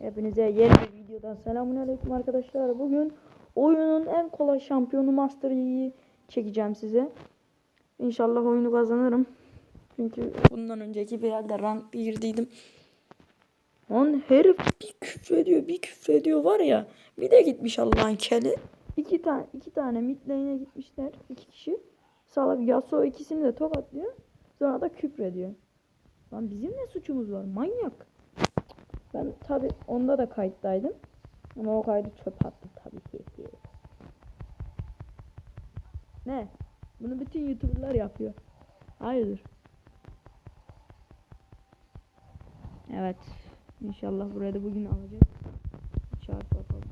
Hepinize yeni bir videodan selamünaleyküm arkadaşlar. Bugün oyunun en kolay şampiyonu Master Yi'yi çekeceğim size. İnşallah oyunu kazanırım. Çünkü bundan önceki bir yerde rank girdiydim. Lan herif bir küfrediyor, bir küfrediyor var ya. Bir de gitmiş Allah'ın keli. İki tane iki tane mid gitmişler. iki kişi. Salak Yasuo ikisini de tokatlıyor. Sonra da küfrediyor. Lan bizim ne suçumuz var? Manyak. Ben tabi onda da kayıttaydım. Ama o kaydı çöp attım tabii ki. ne? Bunu bütün YouTuber'lar yapıyor. Hayırdır? Evet. İnşallah buraya da bugün alacak. Çarp bakalım.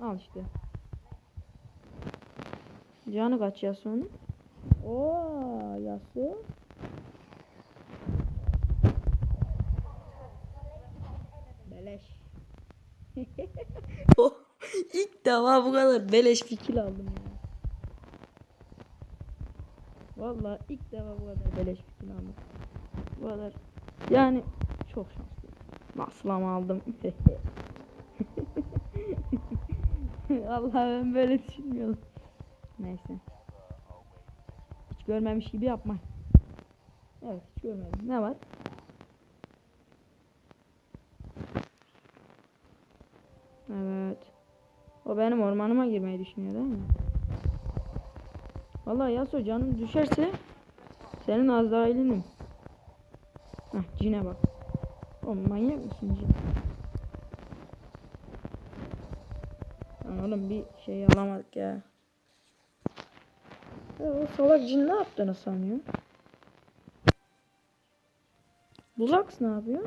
Al işte. Canı kaç Yasuo'nun? Oo Yasuo. Beleş. oh, ilk defa bu kadar beleş bir kill aldım ya. Vallahi ilk defa bu kadar beleş bir kill aldım. Bu kadar. Yani çok şanslıyım. Nasıl ama aldım. Vallahi ben böyle düşünmüyordum. Neyse. Görmemiş gibi yapma. Evet hiç görmedim. Ne var? Evet. O benim ormanıma girmeyi düşünüyor değil mi? Vallahi Yaso canım düşerse senin Azrail'inim. Hah cine bak. Oğlum manyak mısın cin? Lan oğlum bir şey alamadık ya. Ya o salak cin ne yaptığını sanıyor? Bulax ne yapıyor?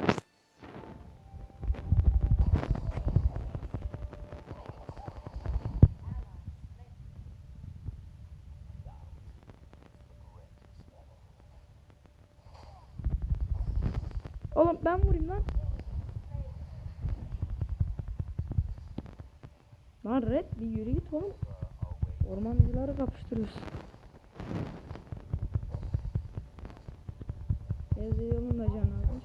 Oğlum ben vurayım lan. Lan red bir yürü git oğlum. Ormancıları kapıştırıyorsun. Yolun da can almış.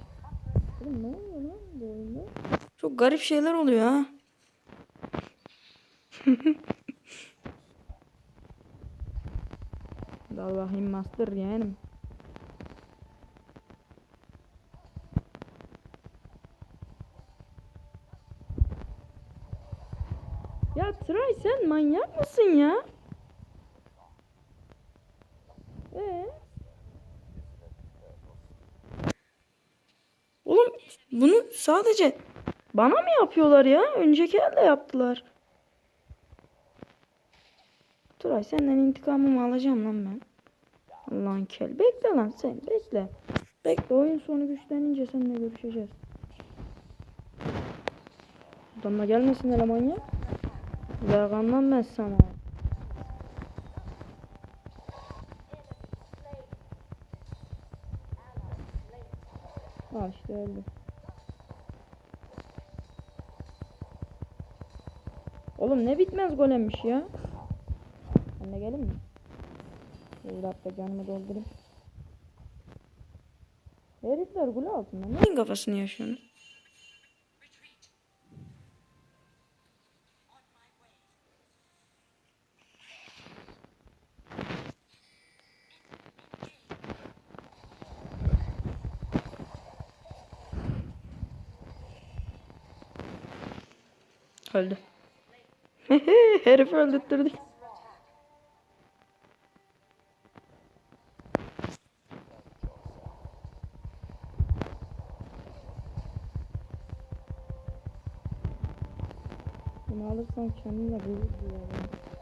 Oğlum ne oluyor lan bu oyunda? Çok garip şeyler oluyor ha. Dal bakayım master yeğenim. Ya Tray sen manyak mısın ya? Ee? Oğlum bunu sadece bana mı yapıyorlar ya? Önceki elde yaptılar. Turay senden intikamımı alacağım lan ben. Allah'ın kel. Bekle lan sen bekle. Bekle oyun sonu güçlenince seninle görüşeceğiz. Adamla gelmesin hele manyak. Zargandan ben sana. Al işte öldü. Oğlum ne bitmez golemmiş ya. Ben de gelin mi? Bir dakika canımı doldurayım. Herifler gol altında. Neyin kafasını yaşıyorsunuz? Öldü. Herifi öldürttürdük. Bunu alırsan kendinle gurur duyarım.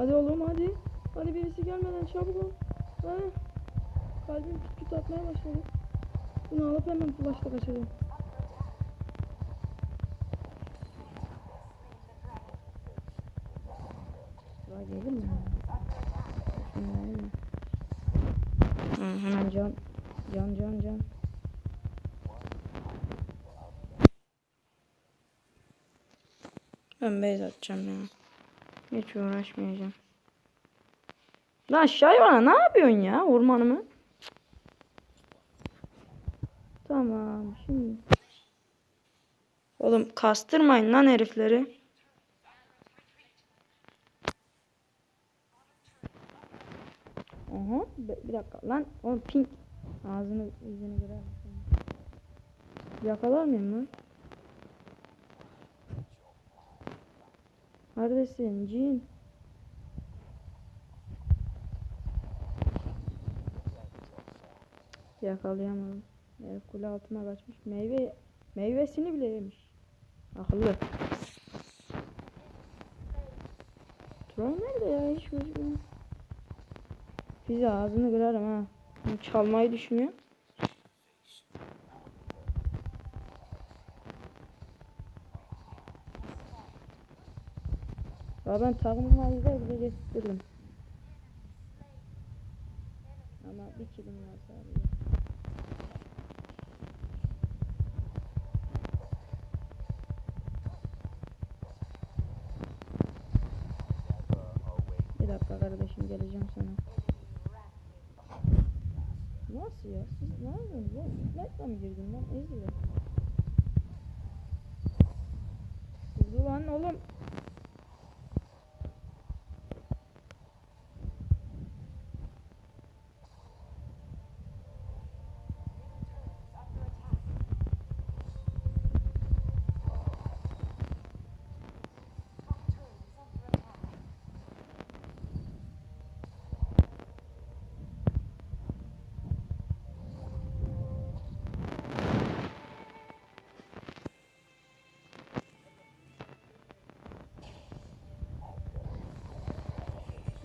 Hadi oğlum hadi. Hadi birisi gelmeden çabuk ol. Ha. Kalbim küt küt atmaya başladı. Bunu alıp hemen flashla kaçacağım. Sıra gelir mi? Hı, hemen can. Can can can. Ben base atacağım ya. Hiç uğraşmayacağım. Lan Şayvana ne yapıyorsun ya ormanımı? Tamam şimdi. Oğlum kastırmayın lan herifleri. Aha bir, dakika lan oğlum pink ağzını yüzünü görer? Yakalar mıyım lan? Neredesin cin? Yakalayamadım. Herif kule altına kaçmış. Meyve meyvesini bile yemiş. Akıllı. Troll nerede ya? Hiç gözükmüyor. Bizi ağzını kırarım ha. Çalmayı düşünüyor. Ya ben takımın halinde bile getirdim. Ama bir kilim var sadece. Bir dakika kardeşim geleceğim sana. Nasıl ya? Siz ne yapıyorsunuz ya? Light'la mı girdin lan? Ezile.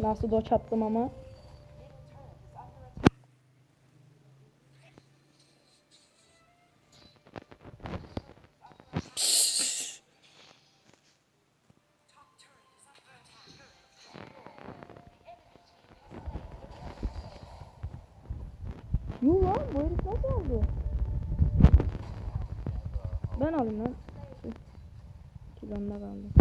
Nasıl doç attım ama. Yuh lan bu herif nasıl aldı? Ben alayım lan. İki bende kaldı.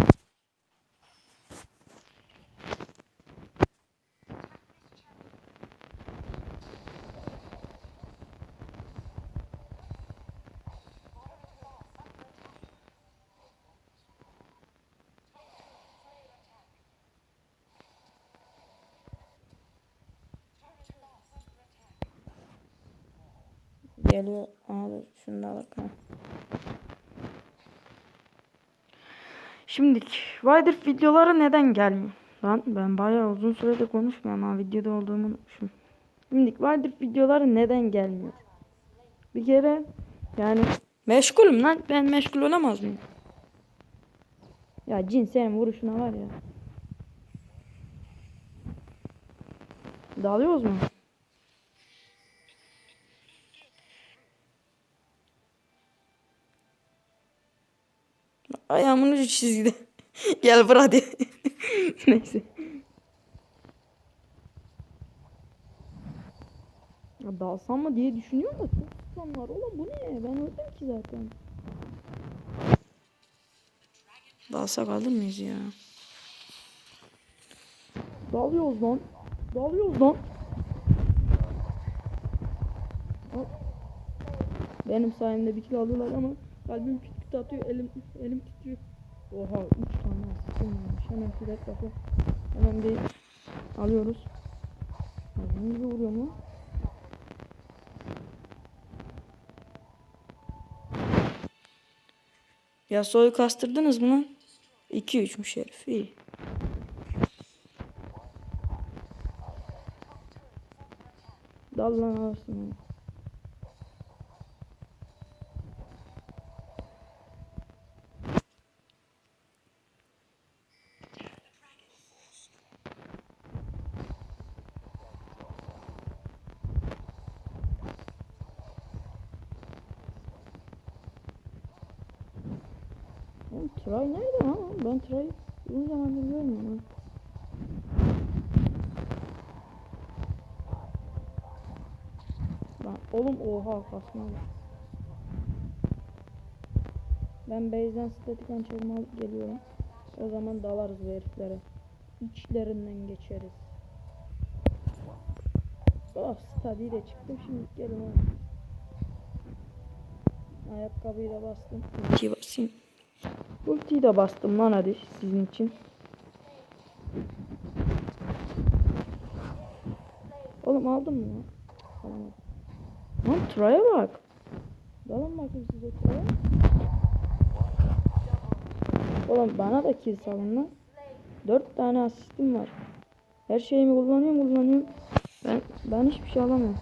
Geliyor. Abi şunu da bak. ha. Şimdilik Wildrift videoları neden gelmiyor? Lan ben bayağı uzun süredir konuşmuyorum ama videoda olduğumu unutmuşum. Şimdilik Wildrift videoları neden gelmiyor? Bir kere yani meşgulüm lan. Ben meşgul olamaz mıyım? Ya cin senin vuruşuna var ya. Dalıyoruz mu? Ayağımın ucu çizgide. Gel bura hadi. Neyse. Ya dalsam mı diye düşünüyorum da çok tutan var. Oğlum bu ne? Ben öldüm ki zaten. Dalsak alır mıyız ya? Dalıyoruz lan. Dalıyoruz lan. Benim sayemde bir kilo aldılar ama kalbim küt küt atıyor, elim elim titriyor. Oha 3 tane asistim varmış. Hemen flat yapıp hemen bir alıyoruz. Gibi vuruyor mu? Ya soyu kastırdınız mı lan? 2-3'müş herif. İyi. Dal lan. ya. Oğlum Tray nerede lan? Ben Tray'ı uzun zamandır görmüyorum. ha. Oğlum oha kasma. Ben base'den statik hançerimi alıp geliyorum. O zaman dalarız bu heriflere. İçlerinden geçeriz. Oh stadiyi de çıktım şimdi gelin oğlum. Ayakkabıyı da bastım. Ultiyi basayım. Ultiyi de bastım lan hadi sizin için. Oğlum aldın mı. Lan Tra'ya bak. Dalın bakayım size Tra'ya. Oğlum bana da kill salın lan. Dört tane asistim var. Her şeyimi kullanıyorum kullanıyorum. Ben ben hiçbir şey alamıyorum.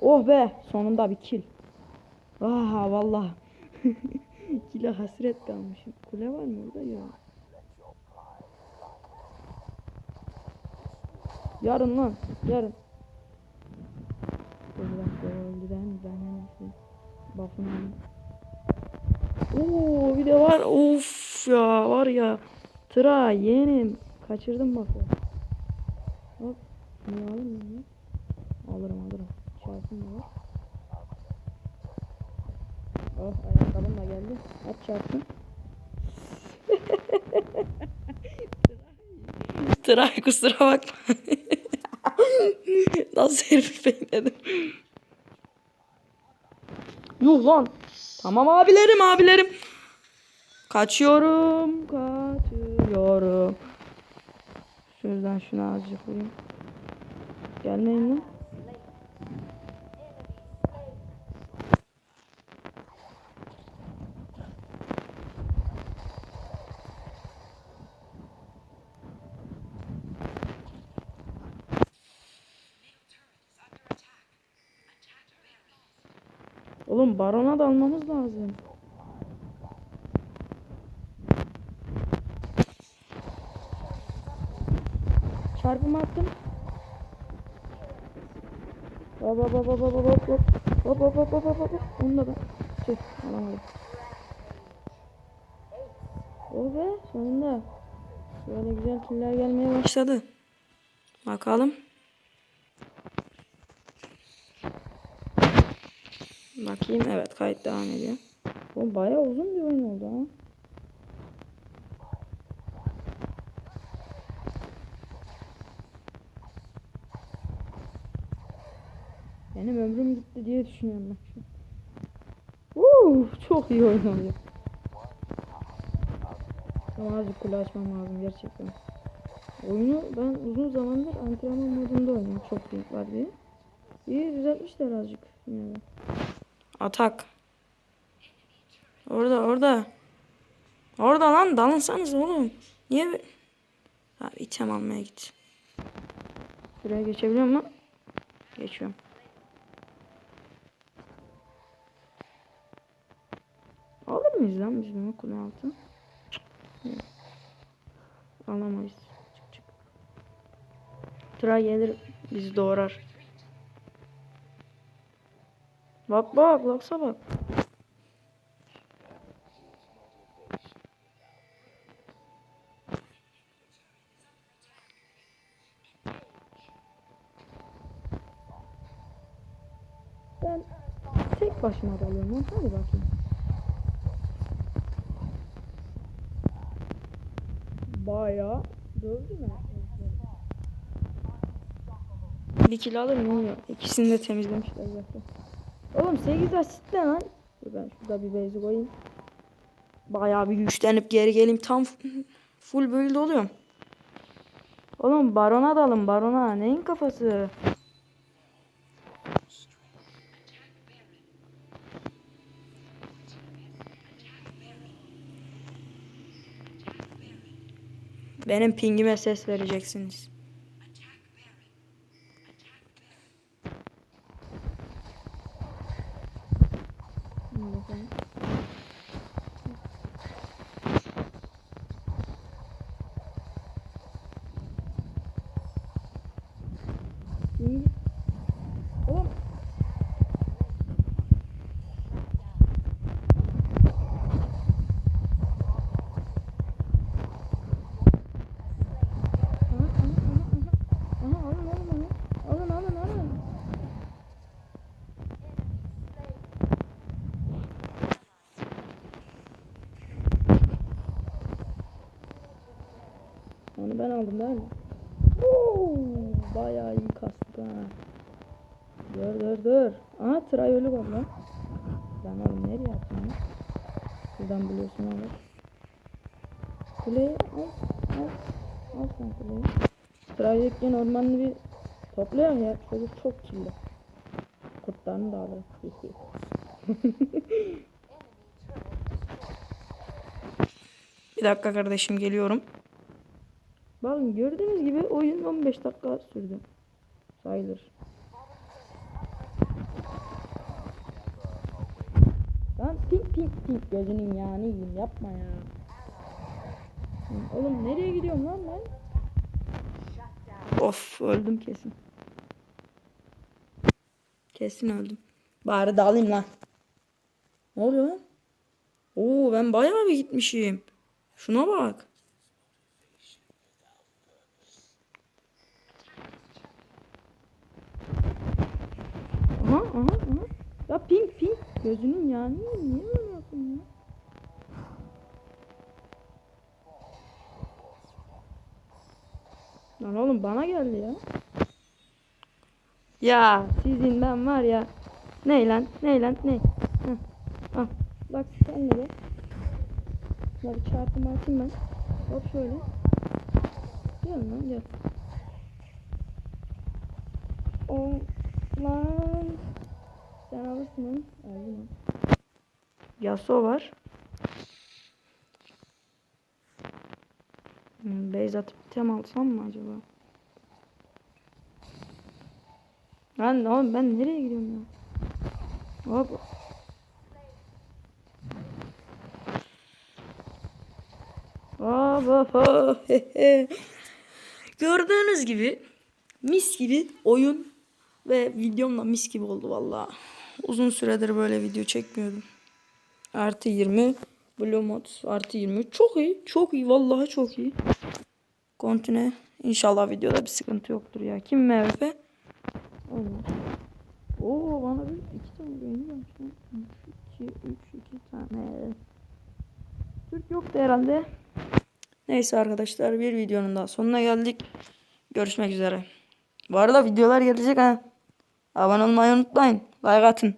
Oh be sonunda bir kill. Ah vallahi. Kile hasret kalmışım. Kule var mı orada? Yok. Yarın lan. Yarın. Alayım. Oo bir de var. Of ya var ya. Tıra yeğenim. Kaçırdım bak. Hop. Niye alırım ben? Alırım alırım. Çarpım da var. Oh ayakkabım da geldi. At çarpsın. Tıray kusura bakma. Nasıl herif bekledim. Yuh lan. Tamam abilerim abilerim. Kaçıyorum kaçıyorum. Şuradan şunu azıcık vurayım. Gelmeyin lan. Oğlum barona da almamız lazım. Çarpım attım. Hop hop hop hop hop hop hop hop hop hop hop hop hop onu da ben tüh alamadım. Oh be sonunda böyle güzel killer gelmeye başladı. Bakalım. Bakayım evet kayıt devam ediyor. Bu bayağı uzun bir oyun oldu ha. Benim ömrüm gitti diye düşünüyorum ben şu an. Çok iyi oyun oluyor. Ama azıcık kule açmam lazım gerçekten. Oyunu ben uzun zamandır antrenman modunda oynuyorum. Çok büyük var diye. İyi düzeltmişler azıcık. De. Atak. Orada orada. Orada lan dalınsanız oğlum. Niye? Abi item almaya git. Şuraya geçebiliyor mu? Geçiyorum. Alır mıyız lan biz bunu kule altı? Alamayız. Çık. Tıra gelir bizi doğrar. Bak bak baksa bak. Ben tek başıma dalıyorum. lan. Hadi bakayım. Bayağı dövdü mü? Bir kilo alır mı? İkisini de temizlemişler zaten. Oğlum 8 asist ne lan? Ben şurada bir bezi koyayım. Bayağı bir güçlenip geri geleyim. Tam full build oluyorum. Oğlum barona dalın barona. Neyin kafası? Benim pingime ses vereceksiniz. Hı, bakalım. Ping- Oğlum. Aha, aha, aha. Ölme. Oo, bayağı iyi kastık ha. Dur dur dur. Aha tray ölü var lan. Ben oğlum nereye attım ya? Buradan biliyorsun alır. Kuleyi al. Al. Al sen kuleyi. Yokken ormanını bir toplayalım ya. Çocuk çok kirli. Kurtlarını da alır. bir dakika kardeşim geliyorum. Bakın gördüğünüz gibi oyun 15 dakika sürdü. Sayılır. Lan pink pink pink gözünün yağını yiyeyim yapma ya. Oğlum nereye gidiyorum lan ben? Of öldüm kesin. Kesin öldüm. Bari dalayım lan. Ne oluyor lan? Oo ben bayağı bir gitmişim. Şuna bak. Aha aha aha. Ya pink pink gözünün ya niye böyle yaptın ya? Lan oğlum bana geldi ya. Ya sizin ben var ya. Ne lan ne lan ne? Heh. Al. Bak sen de. Ya bir çarpımı atayım ben. Hop şöyle. Gel lan gel. O lan. Sen alırsın onu. Aldım onu. Yasuo var. Hmm, base atıp tem alsam mı acaba? Lan oğlum ben nereye gidiyorum ya? Hop. Gördüğünüz gibi mis gibi oyun ve videom da mis gibi oldu valla. Uzun süredir böyle video çekmiyordum. Artı 20 Blue mod artı 20 çok iyi çok iyi vallahi çok iyi. Kontine İnşallah videoda bir sıkıntı yoktur ya. Kim MVP? Oo bana bir iki tane beğeni gelmiş lan. İki, üç, iki tane. Türk yoktu herhalde. Neyse arkadaşlar bir videonun daha sonuna geldik. Görüşmek üzere. Bu arada videolar gelecek ha. Abone olmayı unutmayın. heiraten.